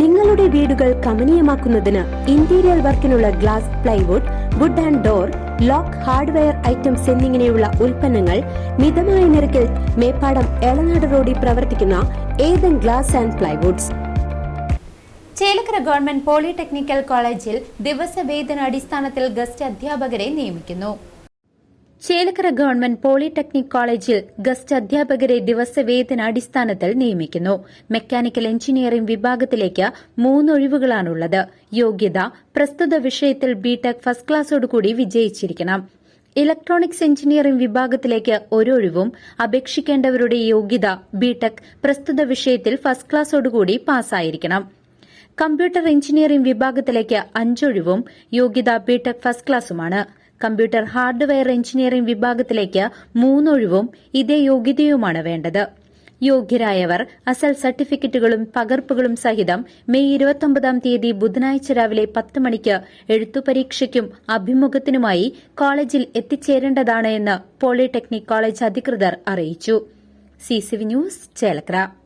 നിങ്ങളുടെ വീടുകൾ കമനീയമാക്കുന്നതിന് interior വർക്കിനുള്ള glass plywood wood and door lock hardware items എന്നിങ്ങനെയുള്ള ഉൽപ്പന്നങ്ങൾ മിതമായ നിരക്കിൽ മേപ്പാടം എളനാട് റോഡിൽ പ്രവർത്തിക്കുന്ന Ethan glass and plywoods Chelakkara government polytechnical കോളേജിൽ ദിവസവേതന അടിസ്ഥാനത്തിൽ ഗസ്റ്റ് അധ്യാപകരെ നിയമിക്കുന്നു. ചേലക്കര ഗവൺമെന്റ് പോളിടെക്നിക് കോളേജിൽ ഗസ്റ്റ് അധ്യാപകരെ ദിവസവേതന അടിസ്ഥാനത്തിൽ നിയമിക്കുന്നു. മെക്കാനിക്കൽ എഞ്ചിനീയറിംഗ് വിഭാഗത്തിലേക്ക് മൂന്നൊഴിവുകളാണുള്ളത്. യോഗ്യത പ്രസ്തുത വിഷയത്തിൽ ബിടെക് ഫസ്റ്റ് ക്ലാസ്സോടുകൂടി വിജയിച്ചിരിക്കണം. ഇലക്ട്രോണിക്സ് എഞ്ചിനീയറിംഗ് വിഭാഗത്തിലേക്ക് ഒരൊഴിവും അപേക്ഷിക്കേണ്ടവരുടെ യോഗ്യത ബിടെക് പ്രസ്തുത വിഷയത്തിൽ ഫസ്റ്റ് ക്ലാസ്സോടുകൂടി പാസ്സായിരിക്കണം. കമ്പ്യൂട്ടർ എഞ്ചിനീയറിംഗ് വിഭാഗത്തിലേക്ക് അഞ്ചൊഴിവും യോഗ്യത ബിടെക് ഫസ്റ്റ് ക്ലാസുമാണ് കമ്പ്യൂട്ടർ ഹാർഡ്വെയർ എഞ്ചിനീയറിംഗ് വിഭാഗത്തിലേക്ക് മൂന്നൊഴിവും ഇതേ യോഗ്യതയുമാണ് വേണ്ടത്. യോഗ്യരായവർ അസൽ സർട്ടിഫിക്കറ്റുകളും പകർപ്പുകളും സഹിതം മെയ് ഇരുപത്തൊമ്പതാം തീയതി ബുധനാഴ്ച രാവിലെ പത്ത് മണിക്ക് എഴുത്തുപരീക്ഷയ്ക്കും അഭിമുഖത്തിനുമായി കോളേജിൽ എത്തിച്ചേരേണ്ടതാണ് എന്ന് പോളിടെക്നിക് കോളേജ് അധികൃതർ അറിയിച്ചു. CCV news Chelakkara.